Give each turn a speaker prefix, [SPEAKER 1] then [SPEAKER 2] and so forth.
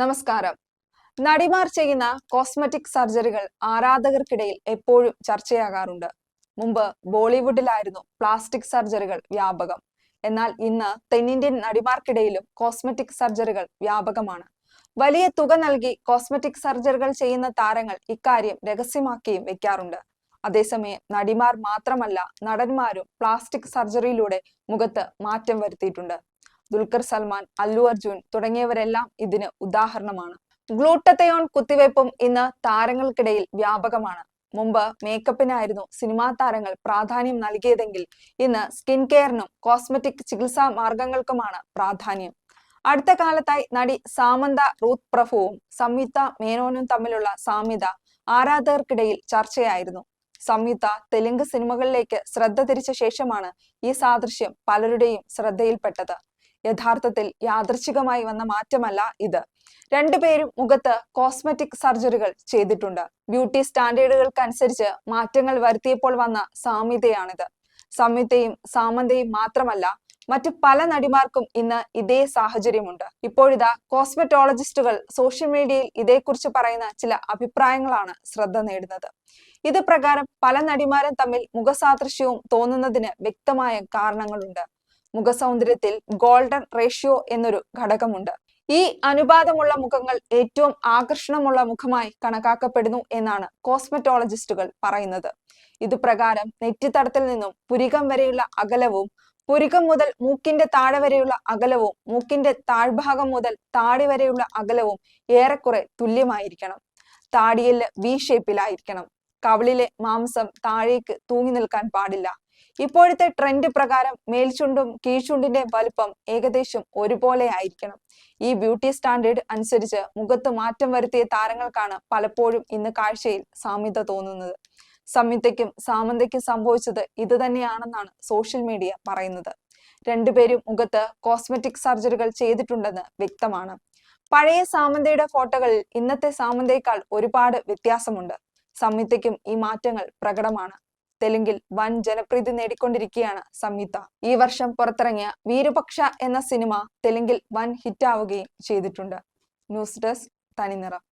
[SPEAKER 1] നമസ്കാരം. നടിമാർ ചെയ്യുന്ന കോസ്മെറ്റിക് സർജറികൾ ആരാധകർക്കിടയിൽ എപ്പോഴും ചർച്ചയാകാറുണ്ട്. മുമ്പ് ബോളിവുഡിലായിരുന്നു പ്ലാസ്റ്റിക് സർജറികൾ വ്യാപകം. എന്നാൽ ഇന്ന് തെന്നിന്ത്യൻ നടിമാർക്കിടയിലും കോസ്മെറ്റിക് സർജറികൾ വ്യാപകമാണ്. വലിയ തുക നൽകി കോസ്മെറ്റിക് സർജറികൾ ചെയ്യുന്ന താരങ്ങൾ ഇക്കാര്യം രഹസ്യമാക്കിയും വെക്കാറുണ്ട്. അതേസമയം നടിമാർ മാത്രമല്ല നടന്മാരും പ്ലാസ്റ്റിക് സർജറിയിലൂടെ മുഖത്ത് മാറ്റം വരുത്തിയിട്ടുണ്ട്. ദുൽഖർ സൽമാൻ അല്ലു അർജുൻ തുടങ്ങിയവരെല്ലാം ഇതിന് ഉദാഹരണമാണ്. ഗ്ലൂട്ടത്തയോൺ കുത്തിവയ്പും ഇന്ന് താരങ്ങൾക്കിടയിൽ വ്യാപകമാണ്. മുമ്പ് മേക്കപ്പിനായിരുന്നു സിനിമാ താരങ്ങൾ പ്രാധാന്യം നൽകിയതെങ്കിൽ ഇന്ന് സ്കിൻ കെയറിനും കോസ്മെറ്റിക് ചികിത്സാ മാർഗങ്ങൾക്കുമാണ് പ്രാധാന്യം. അടുത്ത കാലത്തായി നടി സാമന്ത റൂത്ത് പ്രഭുവും സംയുക്ത മേനോനും തമ്മിലുള്ള സാമ്യത ആരാധകർക്കിടയിൽ ചർച്ചയായിരുന്നു. സംയുക്ത തെലുങ്ക് സിനിമകളിലേക്ക് ശ്രദ്ധ തിരിച്ച ശേഷമാണ് ഈ സാദൃശ്യം പലരുടെയും ശ്രദ്ധയിൽപ്പെട്ടത്. യഥാർത്ഥത്തിൽ യാദൃച്ഛികമായി വന്ന മാറ്റമല്ല ഇത്. രണ്ടുപേരും മുഖത്ത് കോസ്മെറ്റിക് സർജറികൾ ചെയ്തിട്ടുണ്ട്. ബ്യൂട്ടി സ്റ്റാൻഡേർഡുകൾക്കനുസരിച്ച് മാറ്റങ്ങൾ വരുത്തിയപ്പോൾ വന്ന സാമ്യതയാണിത്. സംയുക്തയും സാമന്തയും മാത്രമല്ല മറ്റു പല നടിമാർക്കും ഇന്ന് ഇതേ സാഹചര്യമുണ്ട്. ഇപ്പോഴിതാ കോസ്മെറ്റോളജിസ്റ്റുകൾ സോഷ്യൽ മീഡിയയിൽ ഇതേക്കുറിച്ച് പറയുന്ന ചില അഭിപ്രായങ്ങളാണ് ശ്രദ്ധ നേടുന്നത്. ഇത് പ്രകാരം പല നടിമാരും തമ്മിൽ മുഖസാദൃശ്യവും തോന്നുന്നതിന് വ്യക്തമായ കാരണങ്ങളുണ്ട്. മുഖസൗന്ദര്യത്തിൽ ഗോൾഡൻ റേഷ്യോ എന്നൊരു ഘടകമുണ്ട്. ഈ അനുപാതമുള്ള മുഖങ്ങൾ ഏറ്റവും ആകർഷണമുള്ള മുഖമായി കണക്കാക്കപ്പെടുന്നു എന്നാണ് കോസ്മെറ്റോളജിസ്റ്റുകൾ പറയുന്നത്. ഇത് പ്രകാരം നെറ്റിത്തടത്തിൽ നിന്നും പുരികം വരെയുള്ള അകലവും പുരികം മുതൽ മൂക്കിന്റെ താഴെ വരെയുള്ള അകലവും മൂക്കിന്റെ താഴ്ഭാഗം മുതൽ താടി വരെയുള്ള അകലവും ഏറെക്കുറെ തുല്യമായിരിക്കണം. താടിയെല്ല് വി ഷേപ്പിലായിരിക്കണം കവളിലെ മാംസം താഴേക്ക് തൂങ്ങി നിൽക്കാൻ പാടില്ല. ഇപ്പോഴത്തെ ട്രെൻഡ് പ്രകാരം മേൽചുണ്ടും കീഴ്ചുണ്ടിന്റെ വലുപ്പം ഏകദേശം ഒരുപോലെ ആയിരിക്കണം. ഈ ബ്യൂട്ടി സ്റ്റാൻഡേർഡ് അനുസരിച്ച് മുഖത്ത് മാറ്റം വരുത്തിയ താരങ്ങൾക്കാണ് പലപ്പോഴും ഇന്ന് കാഴ്ചയിൽ സാമ്യത തോന്നുന്നത്. സംയുക്തയ്ക്കും സാമന്തയ്ക്കും സംഭവിച്ചത് ഇത് തന്നെയാണെന്നാണ് സോഷ്യൽ മീഡിയ പറയുന്നത്. രണ്ടുപേരും മുഖത്ത് കോസ്മെറ്റിക് സർജറികൾ ചെയ്തിട്ടുണ്ടെന്ന് വ്യക്തമാണ്. പഴയ സാമന്തയുടെ ഫോട്ടോകളിൽ ഇന്നത്തെ സാമന്തയേക്കാൾ ഒരുപാട് വ്യത്യാസമുണ്ട്. സംയുക്തയ്ക്കും ഈ മാറ്റങ്ങൾ പ്രകടമാണ്. തെലുങ്കിൽ വൻ ജനപ്രീതി നേടിക്കൊണ്ടിരിക്കുകയാണ് സംയുക്ത. ഈ വർഷം പുറത്തിറങ്ങിയ വീരപക്ഷ എന്ന സിനിമ തെലുങ്കിൽ വൻ ഹിറ്റാവുകയും ചെയ്തിട്ടുണ്ട്. ന്യൂസ് ഡെസ്ക് തനിനിറം.